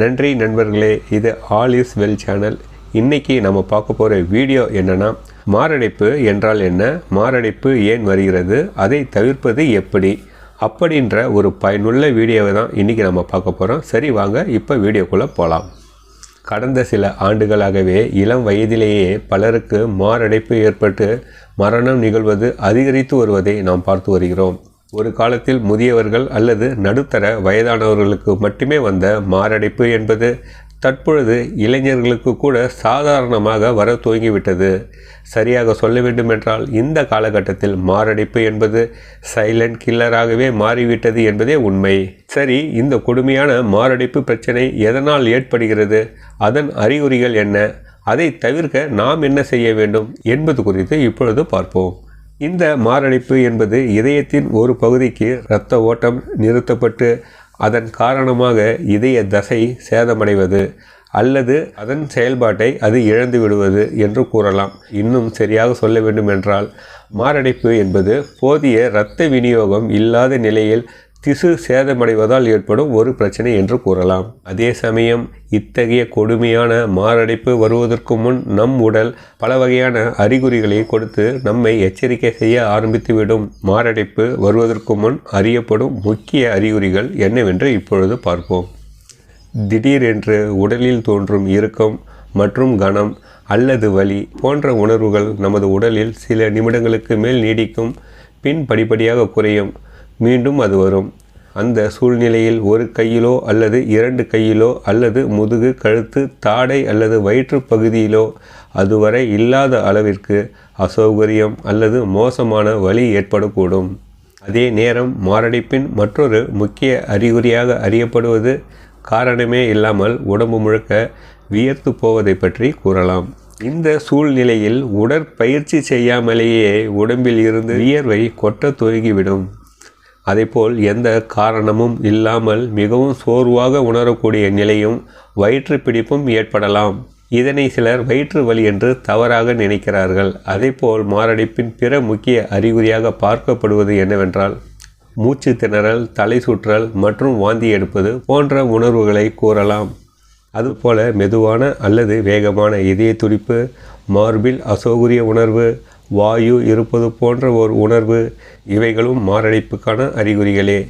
நன்றி நண்பர்களே இது ஆல் இஸ் வெல் சேனல். இன்றைக்கி நம்ம பார்க்க போகிற வீடியோ என்னென்னா மாரடைப்பு என்றால் என்ன? மாரடைப்பு ஏன் வருகிறது? அதை தவிர்ப்பது எப்படி? அப்படின்ற ஒரு பயனுள்ள வீடியோவை தான் இன்றைக்கி நம்ம பார்க்க போகிறோம் சரி வாங்க இப்போ வீடியோக்குள்ளே போகலாம் கடந்த சில ஆண்டுகளாகவே இளம் வயதிலேயே பலருக்கு மாரடைப்பு ஏற்பட்டு மரணம் நிகழ்வது அதிகரித்து வருவதை நாம் பார்த்து வருகிறோம். ஒரு காலத்தில் முதியவர்கள் அல்லது நடுத்தர வயதானவர்களுக்கு மட்டுமே வந்த மாரடைப்பு என்பது தற்பொழுது இளைஞர்களுக்கு கூட சாதாரணமாக வர துவங்கிவிட்டது. சரியாக சொல்ல வேண்டுமென்றால் இந்த காலகட்டத்தில் மாரடைப்பு என்பது சைலண்ட் கில்லராகவே மாறிவிட்டது என்பதே உண்மை. சரி இந்த கொடுமையான மாரடைப்பு பிரச்சனை எதனால் ஏற்படுகிறது? அதன் அறிகுறிகள் என்ன? அதை தவிர்க்க நாம் என்ன செய்ய வேண்டும் என்பது குறித்து இப்பொழுது பார்ப்போம். இந்த மாரடைப்பு என்பது இதயத்தின் ஒரு பகுதிக்கு இரத்த ஓட்டம் நிறுத்தப்பட்டு அதன் காரணமாக இதய தசை சேதமடைவது அல்லது அதன் செயல்பாட்டை அது இழந்து விடுவது என்று கூறலாம். இன்னும் சரியாக சொல்ல வேண்டுமென்றால் மாரடைப்பு என்பது போதிய இரத்த விநியோகம் இல்லாத நிலையில் திசு சேதமடைவதால் ஏற்படும் ஒரு பிரச்சனை என்று கூறலாம். அதே சமயம் இத்தகைய கொடுமையான மாரடைப்பு வருவதற்கு முன் நம் உடல் பல வகையான அறிகுறிகளை கொடுத்து நம்மை எச்சரிக்கை செய்ய ஆரம்பித்துவிடும். மாரடைப்பு வருவதற்கு முன் அறியப்படும் முக்கிய அறிகுறிகள் என்னவென்று இப்பொழுது பார்ப்போம். திடீரென்று உடலில் தோன்றும் இறுக்கம் மற்றும் கனம் அல்லது வலி போன்ற உணர்வுகள் நமது உடலில் சில நிமிடங்களுக்கு மேல் நீடிக்கும் பின் படிப்படியாக குறையும். மீண்டும் அது வரும். அந்த சூழ்நிலையில் ஒரு கையிலோ அல்லது இரண்டு கையிலோ அல்லது முதுகு கழுத்து தாடை அல்லது வயிற்று பகுதியிலோ அதுவரை இல்லாத அளவிற்கு அசௌகரியம் அல்லது மோசமான வலி ஏற்படக்கூடும். அதே நேரம் மாரடைப்பின் மற்றொரு முக்கிய அறிகுறியாக அறியப்படுவது காரணமே இல்லாமல் உடம்பு முழுக்க வியர்த்து போவதை பற்றி கூறலாம். இந்த சூழ்நிலையில் உடற்பயிற்சி செய்யாமலேயே உடம்பில் இருந்து வியர்வை கொட்ட துவங்கிவிடும். அதேபோல் எந்த காரணமும் இல்லாமல் மிகவும் சோர்வாக உணரக்கூடிய நிலையும் வயிற்று பிடிப்பும் ஏற்படலாம். இதனை சிலர் வயிற்று வலி என்று தவறாக நினைக்கிறார்கள். அதேபோல் மாரடைப்பின் பிற முக்கிய அறிகுறியாக பார்க்கப்படுவது என்னவென்றால் மூச்சு திணறல் தலை சுற்றல் மற்றும் வாந்தி எடுப்பது போன்ற உணர்வுகளை கூறலாம். அதுபோல மெதுவான அல்லது வேகமான இதய துடிப்பு மார்பில் அசௌகரிய உணர்வு வாயு இருப்பது போன்ற ஒரு உணர்வு இவைகளும் மாரடைப்புக்கான அறிகுறிகளே.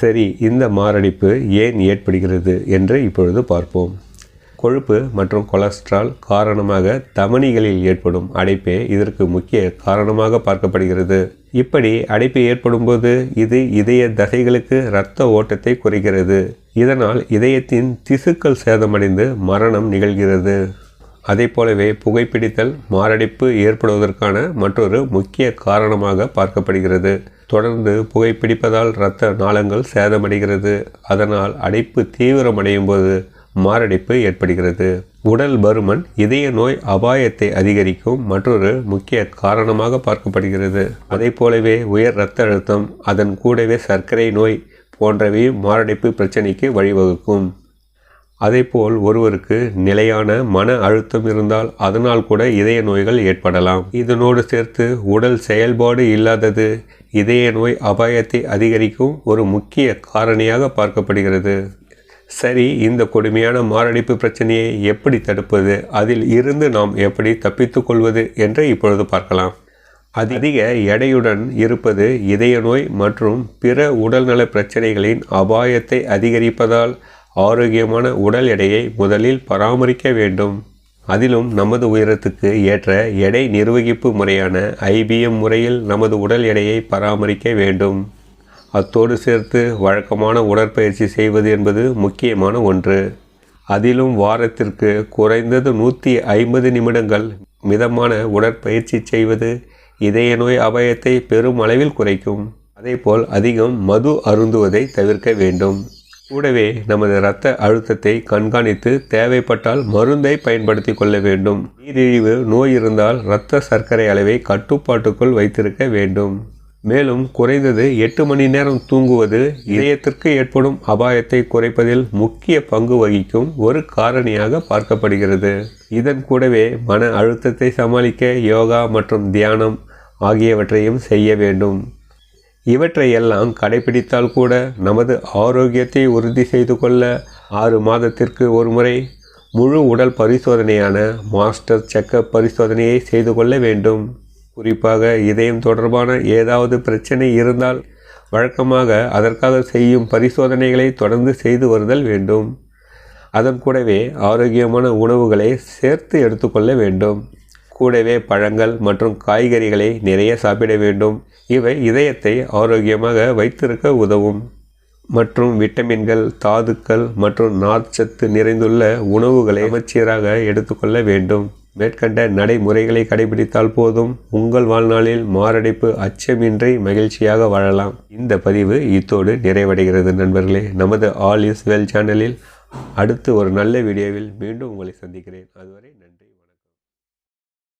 சரி இந்த மாரடைப்பு ஏன் ஏற்படுகிறது என்று இப்பொழுது பார்ப்போம். கொழுப்பு மற்றும் கொலஸ்ட்ரால் காரணமாக தமனிகளில் ஏற்படும் அடைப்பே இதற்கு முக்கிய காரணமாக பார்க்கப்படுகிறது. இப்படி அடைப்பு ஏற்படும்போது இது இதய தசைகளுக்கு இரத்த ஓட்டத்தை குறைக்கிறது. இதனால் இதயத்தின் திசுக்கள் சேதமடைந்து மரணம் நிகழ்கிறது. அதே போலவே புகைப்பிடித்தல் மாரடைப்பு ஏற்படுவதற்கான மற்றொரு முக்கிய காரணமாக பார்க்கப்படுகிறது. தொடர்ந்து புகைப்பிடிப்பதால் இரத்த நாளங்கள் சேதமடைகிறது. அதனால் அடைப்பு தீவிரமடையும் போது மாரடைப்பு ஏற்படுகிறது. உடல் பருமன் இதய நோய் அபாயத்தை அதிகரிக்கும் மற்றொரு முக்கிய காரணமாக பார்க்கப்படுகிறது. அதே போலவே உயர் இரத்த அழுத்தம் அதன் கூடவே சர்க்கரை நோய் போன்றவையும் மாரடைப்பு பிரச்சனைக்கு வழிவகுக்கும். அதேபோல் ஒருவருக்கு நிலையான மன அழுத்தம் இருந்தால் அதனால் கூட இதய நோய்கள் ஏற்படலாம். இதனோடு சேர்த்து உடல் செயல்பாடு இல்லாதது இதய நோய் அபாயத்தை அதிகரிக்கும் ஒரு முக்கிய காரணியாக பார்க்கப்படுகிறது. சரி இந்த கொடுமையான மாரடைப்பு பிரச்சனையை எப்படி தடுப்பது? அதில் இருந்து நாம் எப்படி தப்பித்து கொள்வது என்று இப்பொழுது பார்க்கலாம். அதிக எடையுடன் இருப்பது இதய நோய் மற்றும் பிற உடல்நல பிரச்சனைகளின் அபாயத்தை அதிகரிப்பதால் ஆரோக்கியமான உடல் எடையை முதலில் பராமரிக்க வேண்டும். அதிலும் நமது உயரத்துக்கு ஏற்ற எடை நிர்வகிப்பு முறையான ஐபிஎம் முறையில் நமது உடல் எடையை பராமரிக்க வேண்டும். அத்தோடு சேர்த்து வழக்கமான உடற்பயிற்சி செய்வது என்பது முக்கியமான ஒன்று. அதிலும் வாரத்திற்கு குறைந்தது நூற்றி ஐம்பது நிமிடங்கள் மிதமான உடற்பயிற்சி செய்வது இதய நோய் அபாயத்தை பெரும் அளவில் குறைக்கும். அதேபோல் அதிகம் மது அருந்துவதை தவிர்க்க வேண்டும். கூடவே நமது இரத்த அழுத்தத்தை கண்காணித்து தேவைப்பட்டால் மருந்தை பயன்படுத்தி கொள்ள வேண்டும். நீரிழிவு நோய் இருந்தால் இரத்த சர்க்கரை அளவை கட்டுப்பாட்டுக்குள் வைத்திருக்க வேண்டும். மேலும் குறைந்தது எட்டு மணி நேரம் தூங்குவது இதயத்திற்கு ஏற்படும் அபாயத்தை குறைப்பதில் முக்கிய பங்கு வகிக்கும் ஒரு காரணியாக பார்க்கப்படுகிறது. இதன் கூடவே மன அழுத்தத்தை சமாளிக்க யோகா மற்றும் தியானம் ஆகியவற்றையும் செய்ய வேண்டும். இவற்றையெல்லாம் கடைபிடித்தால் கூட நமது ஆரோக்கியத்தை உறுதி செய்து கொள்ள ஆறு மாதத்திற்கு ஒரு முறை முழு உடல் பரிசோதனையான மாஸ்டர் செக்கப் பரிசோதனையை செய்து கொள்ள வேண்டும். குறிப்பாக இதயம் தொடர்பான ஏதாவது பிரச்சனை இருந்தால் வழக்கமாக அதற்காக செய்யும் பரிசோதனைகளை தொடர்ந்து செய்து வருதல் வேண்டும். அதன் கூடவே ஆரோக்கியமான உணவுகளை சேர்த்து எடுத்துக்கொள்ள வேண்டும். கூடவே பழங்கள் மற்றும் காய்கறிகளை நிறைய சாப்பிட வேண்டும். இவை இதயத்தை ஆரோக்கியமாக வைத்திருக்க உதவும். மற்றும் விட்டமின்கள் தாதுக்கள் மற்றும் நார்ச்சத்து நிறைந்துள்ள உணவுகளை அமைச்சீராக எடுத்துக்கொள்ள வேண்டும். மேற்கண்ட நடைமுறைகளை கடைபிடித்தால் போதும். உங்கள் வாழ்நாளில் மாரடைப்பு அச்சமின்றி மகிழ்ச்சியாக வாழலாம். இந்த பதிவு இத்தோடு நிறைவடைகிறது நண்பர்களே. நமது ஆல் இஸ் வெல் சேனலில் அடுத்து ஒரு நல்ல வீடியோவில் மீண்டும் உங்களை சந்திக்கிறேன். அதுவரை